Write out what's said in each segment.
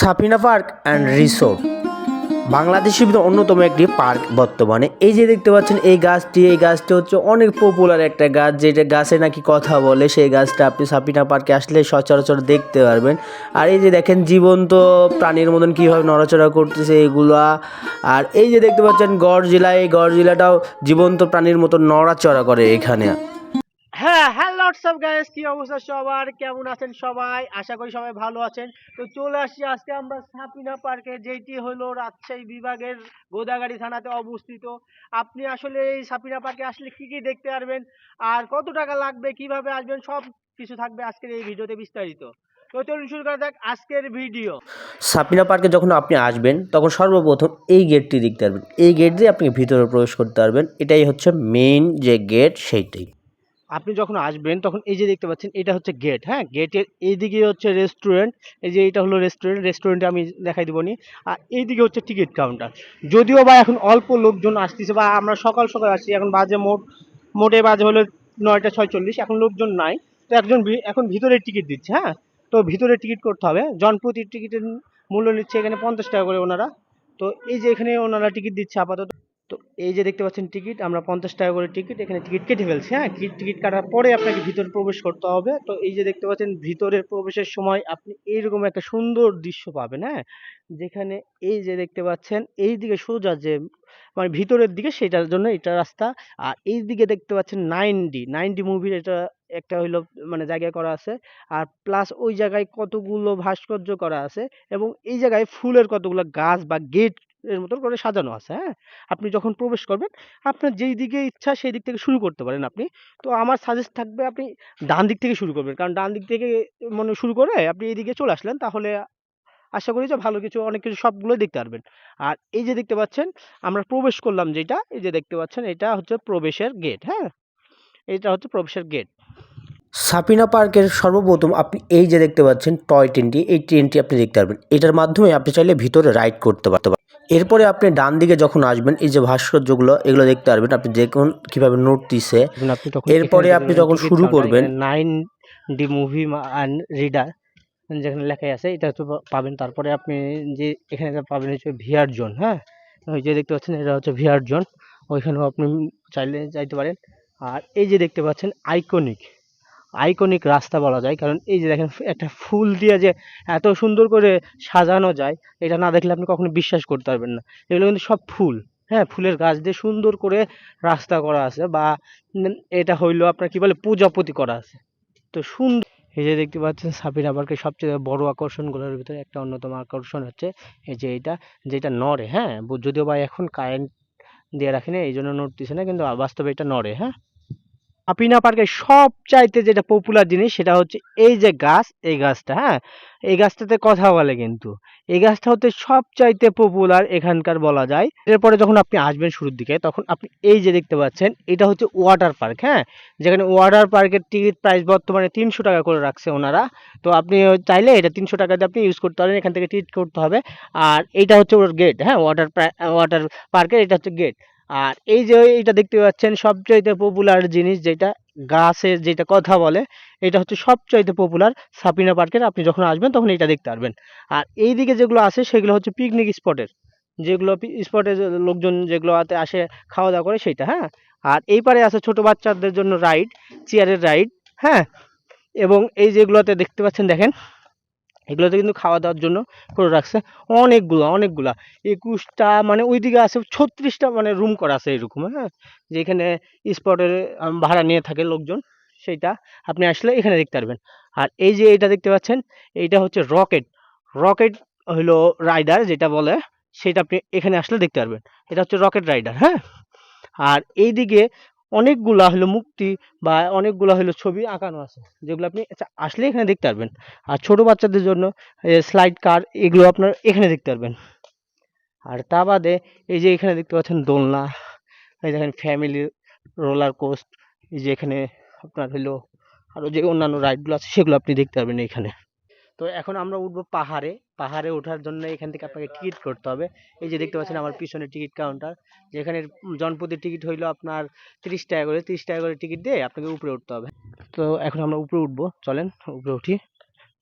Safina park and resort. বাংলাদেশের ভিতরে অন্যতম একটি পার্ক বর্তমানে। এই যে দেখতে পাচ্ছেন এই গাছটি এই গাছটি হচ্ছে অনেক পপুলার একটা গাছ যেটা গাছে নাকি কথা বলে। সেই গাছটা আপনি সাপিনা পার্কে আসলে সচরাচর দেখতে পারবেন। আর এই যে দেখেন জীবন্ত প্রাণীর মতন কীভাবে নড়াচড়া করতেছে এগুলা। আর এই যে দেখতে পাচ্ছেন গড় জেলা এই গড় জেলাটাও জীবন্ত প্রাণীর মতন নড়াচড়া করে এখানে। হ্যাঁ হ্যালো হোয়াটসঅ্যাপ গাইস কি অবস্থা সবার? কেমন আছেন সবাই? আশা করি সবাই ভালো আছেন। তো চলে আসছি আজকে আমরা সাপিনা পার্কে, যেটি হলো রাজশাহী বিভাগের গোদাগাড়ি থানাতে অবস্থিত। আপনি আসলে এই সাপিনা পার্কে আসলে কি কি দেখতে পারবেন আর কত টাকা লাগবে, কীভাবে আসবেন, সব কিছু থাকবে আজকের এই ভিডিওতে বিস্তারিত। তো চলুন শুরু করা যাক আজকের ভিডিও। সাপিনা পার্কে যখন আপনি আসবেন, তখন সর্বপ্রথম এই গেটটি দেখতে পারবেন। এই গেট দিয়ে আপনি ভিতরে প্রবেশ করতে পারবেন। এটাই হচ্ছে মেইন যে গেট সেইটাই আপনি যখন আসবেন, তখন এই যে দেখতে পাচ্ছেন, এটা হচ্ছে গেট হ্যাঁ? গেটের এইদিকে হচ্ছে রেস্টুরেন্ট এই যে এটা হলো রেস্টুরেন্ট রেস্টুরেন্টে আমি দেখাই দিব নি। আর এইদিকে হচ্ছে টিকিট কাউন্টার যদিও বা এখন অল্প লোকজন আসতেছে বা আমরা সকাল সকাল আসছি, এখন বাজে মোট, মোটে বাজে হলো নয়টা ছয়চল্লিশ, এখন লোকজন নাই। তো একজন এখন ভিতরের টিকিট দিচ্ছে হ্যাঁ? তো ভিতরে টিকিট করতে হবে। জনপ্রতি টিকিটের মূল্য নিচ্ছে এখানে পঞ্চাশ টাকা করে ওনারা। তো এই যে এখানে ওনারা টিকিট দিচ্ছে আপাতত। তো এই যে দেখতে পাচ্ছেন টিকিট, আমরা পঞ্চাশ টাকা করে টিকিট, এখানে টিকিট কেটে ফেলছি হ্যাঁ? টিকিট কাটার পরে আপনাকে ভিতরে প্রবেশ করতে হবে। তো এই যে দেখতে পাচ্ছেন ভিতরে প্রবেশের সময় আপনি এইরকম একটা সুন্দর দৃশ্য পাবেন হ্যাঁ? যেখানে এই যে দেখতে পাচ্ছেন, এই দিকে সোজা যে মানে ভিতরের দিকে সেটার জন্য এটা রাস্তা। আর এই দিকে দেখতে পাচ্ছেন নাইন ডি নাইন ডি মুভির এটা একটা হইল মানে জায়গা করা আছে। আর প্লাস ওই জায়গায় কতগুলো ভাস্কর্য করা আছে এবং এই জায়গায় ফুলের কতগুলো গাছ বা গেট এর মতন করে সাজানো আছে হ্যাঁ? আপনি যখন প্রবেশ করবেন, আপনার যেই দিকে ইচ্ছা সেই দিক থেকে শুরু করতে পারেন আপনি। তো আমার সাজেস্ট থাকবে আপনি ডান দিক থেকে শুরু করবেন। কারণ ডান দিক থেকে মানে শুরু করে আপনি এইদিকে চলে আসলেন, তাহলে আশা করি যে ভালো কিছু, অনেক কিছু সবগুলোই দেখতে পারবেন। আর এই যে দেখতে পাচ্ছেন, আমরা প্রবেশ করলাম যেটা, এই যে দেখতে পাচ্ছেন, এটা হচ্ছে প্রবেশের গেট হ্যাঁ? এটা হচ্ছে প্রবেশের গেট সাপিনা পার্কের সর্বপ্রথম আপনি এই যে দেখতে পাচ্ছেন টয় ট্রেনটি এই ট্রেনটি আপনি দেখতে পারবেন। এটার মাধ্যমে আপনি চাইলে ভিতরে রাইড করতে পারতে এরপরে আপনি ডান দিকে যখন আসবেন এই যে ভাস্কর্যগুলো এগুলো দেখতে পারবেন। আপনি দেখুন কীভাবে নোট দিছে। এরপরে আপনি যখন শুরু করবেন nine D movie and reader যেখানে লেখাই আছে এটা হচ্ছে পাবেন। তারপরে আপনি যে এখানে পাবেন হচ্ছে ভিআর জোন হ্যাঁ? ওই যে দেখতে পাচ্ছেন এটা হচ্ছে ভিআর জোন। ওইখানেও আপনি চাইলে যাইতে পারেন। আর এই যে দেখতে পাচ্ছেন আইকনিক আইকনিক রাস্তা বলা যায়। কারণ এই যে দেখেন, একটা ফুল দিয়ে যে এত সুন্দর করে সাজানো যায়, এটা না দেখলে আপনি কখনো বিশ্বাস করতে পারবেন না। এগুলো কিন্তু সব ফুল। হ্যাঁ ফুলের গাছ দিয়ে সুন্দর করে রাস্তা করা আছে বা এটা হইল আপনার কি বলে, পূজাপতি করা আছে। তো সুন্দর এই যে দেখতে পাচ্ছেন সাবিনা পার্কের সবচেয়ে বড় আকর্ষণগুলোর ভিতরে একটা অন্যতম আকর্ষণ হচ্ছে এই যে এটা, যেটা নড়ে হ্যাঁ? যদিও বা এখন কারেন্ট দিয়ে রাখেনি এই জন্য নড়তেছে না, কিন্তু বাস্তবে এটা নড়ে হ্যাঁ? সাপিনা পার্কের সব চাইতে যেটা পপুলার জিনিস সেটা হচ্ছে এই যে গাছ, এই গাছটা হ্যাঁ? এই গাছটাতে কথা বলে কিন্তু। এই গাছটা হচ্ছে সব চাইতে পপুলার এখানকার বলা যায়। এরপরে যখন আপনি আসবেন শুরুর দিকে, তখন আপনি এই যে দেখতে পাচ্ছেন, এটা হচ্ছে ওয়াটার পার্ক হ্যাঁ? যেখানে ওয়াটার পার্কের টিকিট প্রাইস বর্তমানে তিনশো টাকা করে রাখছে ওনারা। তো আপনি চাইলে এটা তিনশো টাকা দিয়ে আপনি ইউজ করতে পারেন, এখান থেকে টিকিট করতে হবে। আর এইটা হচ্ছে ওর গেট হ্যাঁ? ওয়াটার ওয়াটার পার্কের এটা হচ্ছে গেট আর এই যে এটা দেখতে পাচ্ছেন, সবচাইতে পপুলার জিনিস যেটা গাছের যেটা কথা বলে, এটা হচ্ছে সবচাইতে পপুলার সাপিনা পার্কের। আপনি যখন আসবেন তখন এটা দেখতে পারবেন। আর এই দিকে যেগুলো আছে, সেগুলো হচ্ছে পিকনিক স্পটের যেগুলো স্পটে লোকজন যেগুলো আসে খাওয়া দাওয়া করে সেটা হ্যাঁ? আর এই পারে আছে ছোট বাচ্চাদের জন্য রাইড চেয়ারের রাইড হ্যাঁ? এবং এই যেগুলোতে দেখতে পাচ্ছেন, দেখেন এগুলোতে কিন্তু খাওয়া দাওয়ার জন্য করে রাখছে। অনেকগুলো, অনেকগুলা। একুশটা মানে ওইদিকে আছে ছত্রিশটা মানে রুম করা আছে এরকম হ্যাঁ? যেখানে স্পটের ভাড়া নিয়ে থাকে লোকজন, সেইটা আপনি আসলে এখানে দেখতে পারবেন। আর এই যে এটা দেখতে পাচ্ছেন, এইটা হচ্ছে রকেট রকেট হলো রাইডার যেটা বলে, সেটা আপনি এখানে আসলে দেখতে পারবেন। এটা হচ্ছে রকেট রাইডার হ্যাঁ? আর এইদিকে অনেকগুলা হলো মুক্তি বা অনেকগুলা হলো ছবি আঁকানো আছে, যেগুলো আপনি আচ্ছা- আসলে এখানে দেখতে পারবেন। আর ছোট বাচ্চাদের জন্য স্লাইড কার এগুলো আপনার এখানে দেখতে পারবেন। আর তা বাদে এই যে এখানে দেখতে পাচ্ছেন দোলনা, এই দেখেন ফ্যামিলি রোলার কোস্ট এই যে এখানে আপনার হলো আরও যে অন্যান্য রাইডগুলো আছে সেগুলো আপনি দেখতে পারবেন এইখানে তো এখন আমরা উঠবো পাহাড়ে। পাহাড়ে ওঠার জন্য এখান থেকে আপনাকে টিকিট করতে হবে। এই যে দেখতে পাচ্ছেন আমার পিছনে টিকিট কাউন্টার, যেখানে জনপ্রতি টিকিট হইল আপনার তিরিশ টাকা করে। তিরিশ টাকা করে টিকিট দিয়ে আপনাকে উপরে উঠতে হবে। তো এখন আমরা উপরে উঠবো। চলেন উপরে উঠি।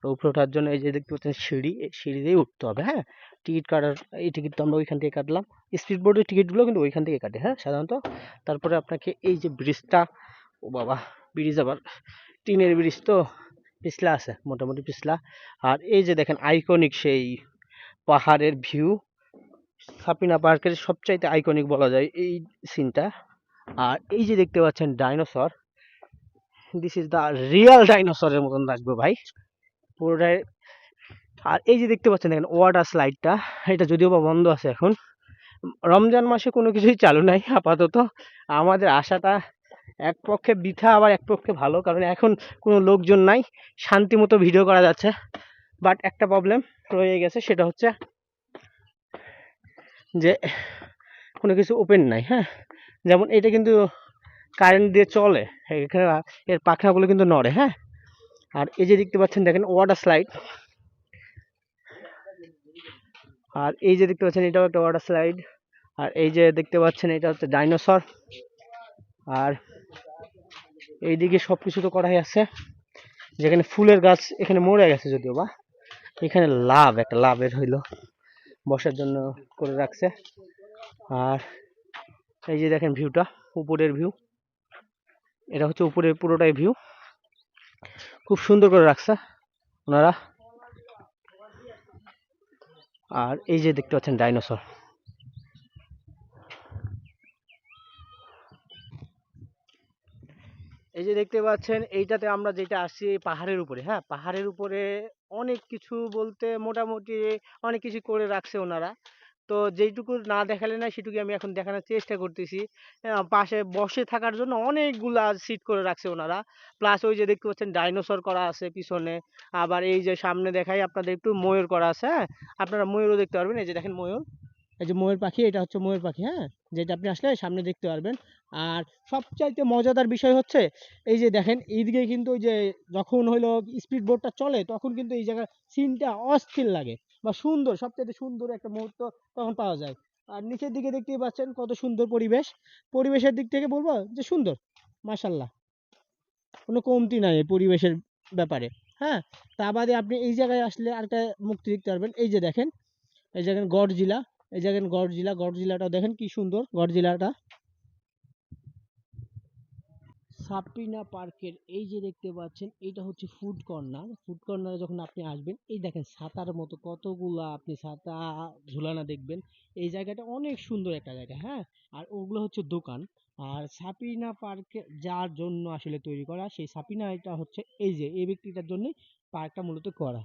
তো উপরে ওঠার জন্য এই যে দেখতে পাচ্ছেন সিঁড়ি সিঁড়ি দিয়েই উঠতে হবে হ্যাঁ? টিকিট কাটার, এই টিকিট তো আমরা ওইখান থেকে কাটলাম। স্পিড বোর্ডের টিকিটগুলো কিন্তু ওইখান থেকে কাটে হ্যাঁ? সাধারণত তারপরে আপনাকে এই যে ব্রিজটা, ও বাবা, ব্রিজ আবার টিনের ব্রিজ তো। পিছলা আছে, মোটামুটি পিছলা। আর এই যে দেখেন আইকনিক সেই পাহাড়ের ভিউ সাপিনা পার্কের সবচাইতে আইকনিক বলা যায় এই সিনটা আর এই যে দেখতে পাচ্ছেন dinosaur this is the real ডাইনোসরের মতন লাগবে ভাই। পুরোটাই আর এই যে দেখতে পাচ্ছেন, দেখেন ওয়াটার স্লাইডটা এটা যদিও বা বন্ধ আছে এখন। রমজান মাসে কোনো কিছুই চালু নাই, আপাতত। আমাদের আশাটা এক পক্ষে বৃথা, আবার এক পক্ষে ভালো, কারণ এখন কোনো লোকজন নাই। শান্তি মতো ভিডিও করা যাচ্ছে। বাট একটা প্রবলেম রয়ে গেছে, সেটা হচ্ছে যে কোনো কিছু ওপেন নাই হ্যাঁ? যেমন এটা কিন্তু কারেন্ট দিয়ে চলে, এখানে এর পাখনাগুলো কিন্তু নড়ে হ্যাঁ? আর এই যে দেখতে পাচ্ছেন, দেখেন ওয়াটার স্লাইড আর এই যে দেখতে পাচ্ছেন, এটাও একটা ওয়াটার স্লাইড আর এই যে দেখতে পাচ্ছেন, এটা হচ্ছে ডাইনোসর আর এইদিকে সব কিছু তো করাই আছে। যেখানে ফুলের গাছ এখানে মরে গেছে যদিও বা, এখানে লাভ, একটা লাভের হইল বসার জন্য করে রাখছে। আর এই যে দেখেন ভিউটা উপরের ভিউ এটা হচ্ছে উপরের পুরোটাই ভিউ খুব সুন্দর করে রাখছে ওনারা। আর এই যে দেখতে পাচ্ছেন ডাইনোসর এই যে দেখতে পাচ্ছেন, এইটাতে আমরা যেটা আসছি পাহাড়ের উপরে হ্যাঁ? পাহাড়ের উপরে অনেক কিছু বলতে মোটামুটি অনেক কিছু করে রাখছে ওনারা। তো যেইটুকু না দেখালে না সেটুকু আমি এখন দেখানোর চেষ্টা করতেছি। পাশে বসে থাকার জন্য অনেকগুলা সিট করে রাখছে ওনারা। প্লাস ওই যে দেখতে পাচ্ছেন, ডাইনোসর করা আছে পিছনে। আবার এই যে সামনে দেখাই, আপনাদের একটু ময়ূর করা আছে হ্যাঁ? আপনারা ময়ূরও দেখতে পারবেন, এই যে দেখেন ময়ূর। এই যে ময়ূর পাখি, এটা হচ্ছে ময়ূর পাখি হ্যাঁ? যেটা আপনি আসলে সামনে দেখতে পারবেন। আর সবচাইতে মজাদার বিষয় হচ্ছে, এই যে দেখেন, এইদিকে কিন্তু ওই যে যখন হইল স্পিড বোটটা চলে, তখন কিন্তু এই জায়গার সিনটা অস্থির লাগে বা সুন্দর, সবচাইতে সুন্দর একটা মুহূর্ত তখন পাওয়া যায়। আর নিচের দিকে দেখতেই পাচ্ছেন কত সুন্দর পরিবেশ। পরিবেশের দিক থেকে বলব যে সুন্দর, মাশাল্লাহ। কোনো কমতি নাই পরিবেশের ব্যাপারে হ্যাঁ? তা বাদে আপনি এই জায়গায় আসলে আরেকটা মুক্তি দেখতে পারবেন। এই যে দেখেন, এই যে দেখেন গড়জিলা এই দেখেন গড়জিলা গড়জিলাটা দেখেন কি সুন্দর, গড়জিলাটা। সাপিনা পার্কের এই যে দেখতে পাচ্ছেন, এইটা হচ্ছে ফুড কর্নার। ফুড কর্নারে যখন আপনি আসবেন, এই দেখেন ছাতার মতো কতগুলা আপনি ছাতা ঝুলানো দেখবেন। এই জায়গাটা অনেক সুন্দর একটা জায়গা হ্যাঁ? আর ওগুলো হচ্ছে দোকান। আর সাপিনা পার্কে যার জন্য আসলে তৈরি করা, সেই সাপিনা এটা হচ্ছে এই যে, এই ব্যক্তিটার জন্যই পার্কটা মূলত করা।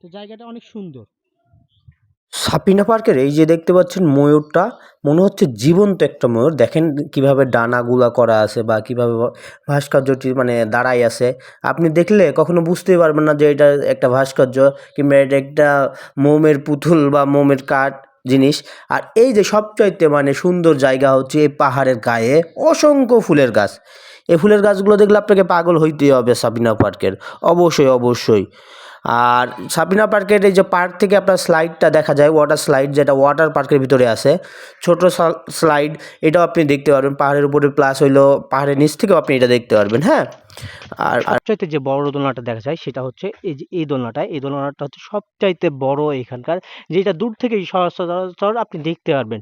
তো জায়গাটা অনেক সুন্দর। সাপিনা পার্কের এই যে দেখতে পাচ্ছেন ময়ূরটা, মনে হচ্ছে জীবন্ত একটা ময়ূর। দেখেন কীভাবে ডানাগুলা করা আছে বা কীভাবে ভাস্কর্যটি মানে দাঁড়াই আছে। আপনি দেখলে কখনো বুঝতেই পারবেন না যে এটা একটা ভাস্কর্য কিংবা এটা একটা মোমের পুতুল বা মোমের কাঠ জিনিস। আর এই যে সবচাইতে মানে সুন্দর জায়গা হচ্ছে এই পাহাড়ের গায়ে অসংখ্য ফুলের গাছ। এই ফুলের গাছগুলো দেখলে আপনাকে পাগল হইতেই হবে সাবিনা পার্কের। অবশ্যই অবশ্যই। আর সাবিনা পার্কের এই যে পার্ক থেকে আপনার স্লাইডটা দেখা যায় ওয়াটার স্লাইড যেটা ওয়াটার পার্কের ভিতরে আছে, ছোট স্লাইড এটাও আপনি দেখতে পারবেন, পাহাড়ের উপরে প্লাস হইল পাহাড়ের নিচ থেকেও আপনি এটা দেখতে পারবেন হ্যাঁ? আর সবচাইতে যে বড় দোলনাটা দেখা যায় সেটা হচ্ছে এই যে, এই দোলনাটা এই দোলনাটা হচ্ছে সবচাইতে বড় এখানকার, যেটা দূর থেকে সচরাচর আপনি দেখতে পারবেন।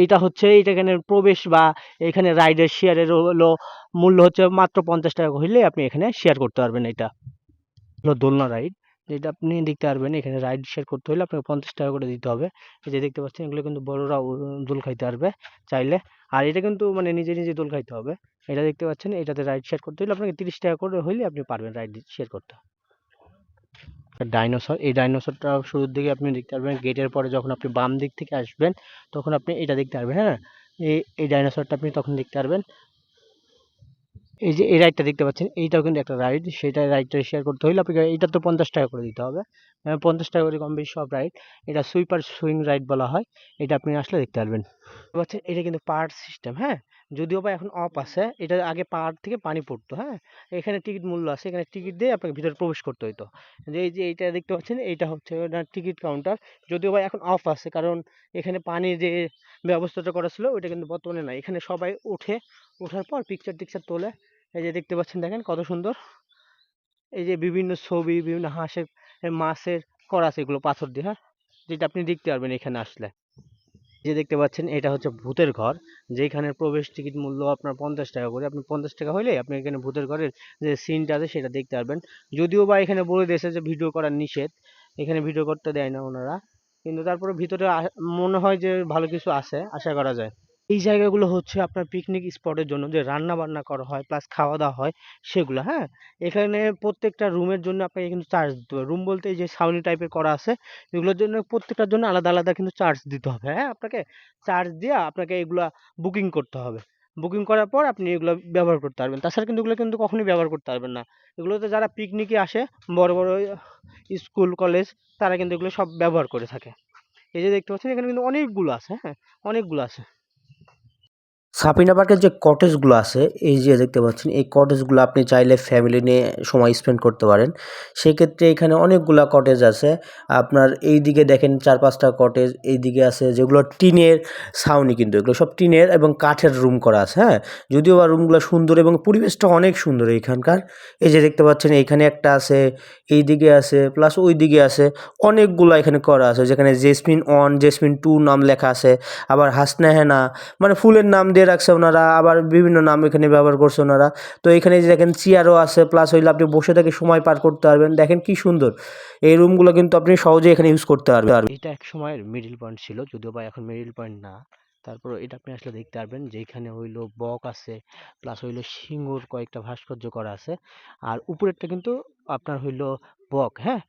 এইটা হচ্ছে এইটা এখানে প্রবেশ বা এখানে রাইডের শেয়ারের হলো, মূল্য হচ্ছে মাত্র পঞ্চাশ টাকা হইলে আপনি এখানে শেয়ার করতে পারবেন এটা। হলো দোলনা রাইড যেটা আপনি দেখতে পারবেন, এখানে রাইড শেয়ার করতে হলে আপনাকে পঞ্চাশ টাকা করে দিতে হবে। এই যে দেখতে পাচ্ছেন, এগুলো কিন্তু বড়রাও দোল খাইতে পারবে চাইলে। আর এটা কিন্তু মানে নিজে নিজে দোল খাইতে হবে। এটা দেখতে পাচ্ছেন, এটাতে রাইড শেয়ার করতে হলে আপনাকে তিরিশ টাকা করে হইলে আপনি পারবেন রাইড শেয়ার করতে। ডাইনোসর এই ডাইনোসরটা শুরুর দিকে আপনি দেখতে পারবেন গেটের পরে যখন আপনি বাম দিক থেকে আসবেন, তখন আপনি এটা দেখতে পারবেন হ্যাঁ? এই এই ডাইনোসরটা আপনি তখন দেখতে পারবেন। এই যে এই রাইডটা দেখতে পাচ্ছেন, এইটাও কিন্তু একটা রাইড সেটা রাইডটা শেয়ার করতে হলে আপনাকে, এইটা তো পঞ্চাশ টাকা করে দিতে হবে। পঞ্চাশ টাকা করে কম বেশি সব রাইড এটা সুইপার সুইং রাইড বলা হয়, এটা আপনি আসলে দেখতে পারবেন। পাচ্ছেন, এটা কিন্তু পার্ট সিস্টেম হ্যাঁ? যদিও বা এখন অফ আছে, এটা আগে পাহাড় থেকে পানি পড়তো হ্যাঁ? এখানে টিকিট মূল্য আছে, এখানে টিকিট দিয়ে আপনাকে ভিতরে প্রবেশ করতে হতো যে এই যে এইটা দেখতে পাচ্ছেন, এইটা হচ্ছে টিকিট কাউন্টার যদিও বা এখন অফ আছে, কারণ এখানে পানির যে ব্যবস্থাটা করা ছিল, ওইটা কিন্তু বর্তমানে নাই। এখানে সবাই উঠে, ওঠার পর পিকচার টিকচার তোলে এই যে দেখতে পাচ্ছেন দেখেন কত সুন্দর। এই যে বিভিন্ন ছবি, বিভিন্ন হাঁসের মাছের করা আছে এগুলো, পাথর দিয়ে হ্যাঁ? যেটা আপনি দেখতে পারবেন এখানে আসলে। যে দেখতে পাচ্ছেন এটা হচ্ছে ভূতের ঘর, যেখানে প্রবেশ টিকিট মূল্য আপনার পঞ্চাশ টাকা করে। আপনি পঞ্চাশ টাকা হলে আপনি এখানে ভূতের ঘরের যে সিনটা আছে সেটা দেখতে পারবেন। যদিও বা এখানে বলে দিয়েছে যে ভিডিও করা নিষেধ, এখানে ভিডিও করতে দেয় না ওনারা। কিন্তু তারপরে ভিতরে মনে হয় যে ভালো কিছু আছে, আশা করা যায়। এই জায়গাগুলো হচ্ছে আপনার পিকনিক স্পটের জন্য যে রান্না বান্না করা হয় প্লাস খাওয়া দাওয়া হয় সেগুলো হ্যাঁ? এখানে প্রত্যেকটা রুমের জন্য আপনাকে কিন্তু চার্জ দিতে হবে। রুম বলতে এই যে ছাউনি টাইপের করা আছে, এগুলোর জন্য প্রত্যেকটার জন্য আলাদা আলাদা কিন্তু চার্জ দিতে হবে হ্যাঁ? আপনাকে চার্জ দিয়ে আপনাকে এগুলা বুকিং করতে হবে। বুকিং করার পর আপনি এগুলো ব্যবহার করতে পারবেন। তাছাড়া কিন্তু এগুলো কিন্তু কখনোই ব্যবহার করতে পারবেন না। এগুলোতে যারা পিকনিকে আসে, বড় বড় স্কুল কলেজ তারা কিন্তু এগুলো সব ব্যবহার করে থাকে। এই যে দেখতে পাচ্ছেন, এখানে কিন্তু অনেকগুলো আছে হ্যাঁ? অনেকগুলো আছে। সাপিনা পার্কের যে কটেজগুলো আছে, এই যে দেখতে পাচ্ছেন, এই কটেজগুলো আপনি চাইলে ফ্যামিলি নিয়ে সময় স্পেন্ড করতে পারেন। সেক্ষেত্রে এখানে অনেকগুলা কটেজ আছে। আপনার এই দিকে দেখেন চার পাঁচটা কটেজ এই দিকে আছে যেগুলো টিনের ছাউনি কিন্তু, এগুলো সব টিনের এবং কাঠের রুম করা আছে হ্যাঁ? যদিও বা রুমগুলো সুন্দর এবং পরিবেশটা অনেক সুন্দর এইখানকার এই যে দেখতে পাচ্ছেন এইখানে একটা আছে এই দিকে আছে প্লাস ওই দিকে আছে, অনেকগুলো এখানে করা আছে, যেখানে জেসমিন ওয়ান জেসমিন টু নাম লেখা আছে, আবার হাসনা হেনা মানে ফুলের নাম দিয়ে রাখছে ওনারা, আবার বিভিন্ন নাম এখানে ব্যবহার করছে ওনারা। তো এখানে যে দেখেন চেয়ারও আছে প্লাস হইলে আপনি বসে থেকে সময় পার করতে পারবেন। দেখেন কি সুন্দর। এই রুমগুলো কিন্তু আপনি সহজে এখানে ইউজ করতে পারবেন। এটা এক সময়ের মিডিল পয়েন্ট ছিল, যদিও বা এখন মিডিল পয়েন্ট না। তারপর এটা আপনি আসলে দেখতে পারবেন যে এখানে হইল বক আছে প্লাস হইল সিংহর কয়েকটা ভাস্কর্য করা আছে। আর উপরেরটা কিন্তু আপনার হইল বক হ্যাঁ?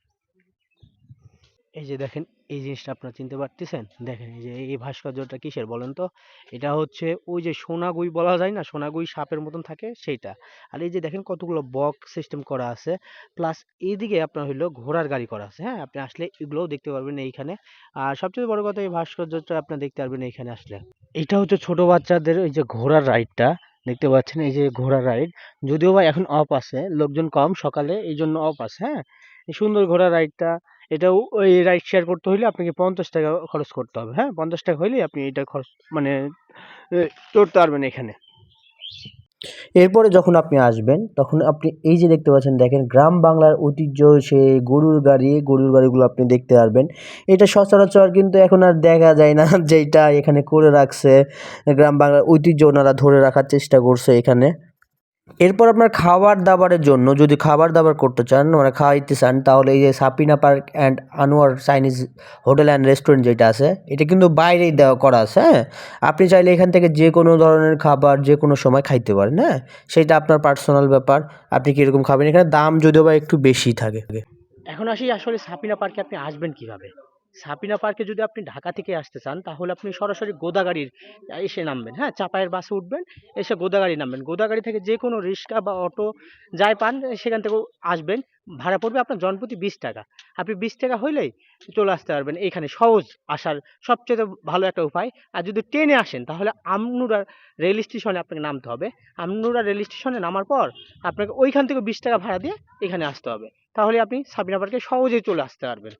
এই যে দেখেন, এই জিনিসটা আপনারা চিনতে পারতেছেন? দেখেন এই যে এই ভাস্কর্যটা কিসের বলেন তো? এটা হচ্ছে ওই যে সোনাগুই বলা যায় না? সোনাগুই সাপের মতন থাকে সেইটা। আর এই যে দেখেন কতগুলো বক সিস্টেম করা আছে। প্লাস এইদিকে আপনার হইল ঘোড়ার গাড়ি করা আছে হ্যাঁ? আপনি আসলে এগুলোও দেখতে পারবেন এইখানে। আর সবচেয়ে বড় কথা এই ভাস্কর্যটা আপনার দেখতে পারবেন এইখানে আসলে। এটা হচ্ছে ছোট বাচ্চাদের এই যে ঘোড়ার রাইডটা দেখতে পাচ্ছেন এই যে ঘোড়ার রাইড যদিও বা এখন অফ আছে, লোকজন কম সকালে এই জন্য অফ আছে হ্যাঁ? সুন্দর ঘোড়ার রাইডটা এটাও ওই রাইড শেয়ার করতে হলে আপনাকে পঞ্চাশ টাকা খরচ করতে হবে হ্যাঁ? পঞ্চাশ টাকা হলেই আপনি এটা খরচ মানে চড়তে পারবেন এখানে। এরপরে যখন আপনি আসবেন, তখন আপনি এই যে দেখতে পাচ্ছেন, দেখেন গ্রাম বাংলার ঐতিহ্য, সে গরুর গাড়ি, গরুর গাড়িগুলো আপনি দেখতে পারবেন। এটা সচরাচর কিন্তু এখন আর দেখা যায় না যেটা এখানে করে রাখছে। গ্রাম বাংলার ঐতিহ্য ওনারা ধরে রাখার চেষ্টা করছে এখানে। এরপর আপনার খাবার দাবারের জন্য যদি খাবার দাবার করতে চান মানে খাওয়াইতে চান তাহলে এই যে Sapina park and Anwar Chinese hotel and restaurant যেটা আছে এটা কিন্তু বাইরেই দেওয়া করা আছে হ্যাঁ? আপনি চাইলে এখান থেকে যে কোনো ধরনের খাবার যে কোনো সময় খাইতে পারেন হ্যাঁ? সেটা আপনার পার্সোনাল ব্যাপার আপনি কীরকম খাবেন? এখানে দাম যদিও বা একটু বেশি থাকে। এখন আসি আসলে সাপিনা পার্কে আপনি আসবেন কীভাবে? সাপিনা পার্কে যদি আপনি ঢাকা থেকে আসতে চান, তাহলে আপনি সরাসরি গোদাগাড়ির এসে নামবেন হ্যাঁ? চাপায়ের বাসে উঠবেন, এসে গোদাগাড়ি নামবেন। গোদাগাড়ি থেকে যে কোনো রিক্সা বা অটো যাই পান সেখান থেকে আসবেন। ভাড়া পড়বে আপনার জনপ্রতি বিশ টাকা। আপনি বিশ টাকা হইলেই চলে আসতে পারবেন এইখানে সহজ আসার সবচেয়ে ভালো একটা উপায়। আর যদি ট্রেনে আসেন, তাহলে আমনুরা রেল স্টেশনে আপনাকে নামতে হবে। আমনুরা রেল স্টেশনে নামার পর আপনাকে ওইখান থেকে বিশ টাকা ভাড়া দিয়ে এখানে আসতে হবে। তাহলে আপনি সাবিনা পার্কে সহজেই চলে আসতে পারবেন।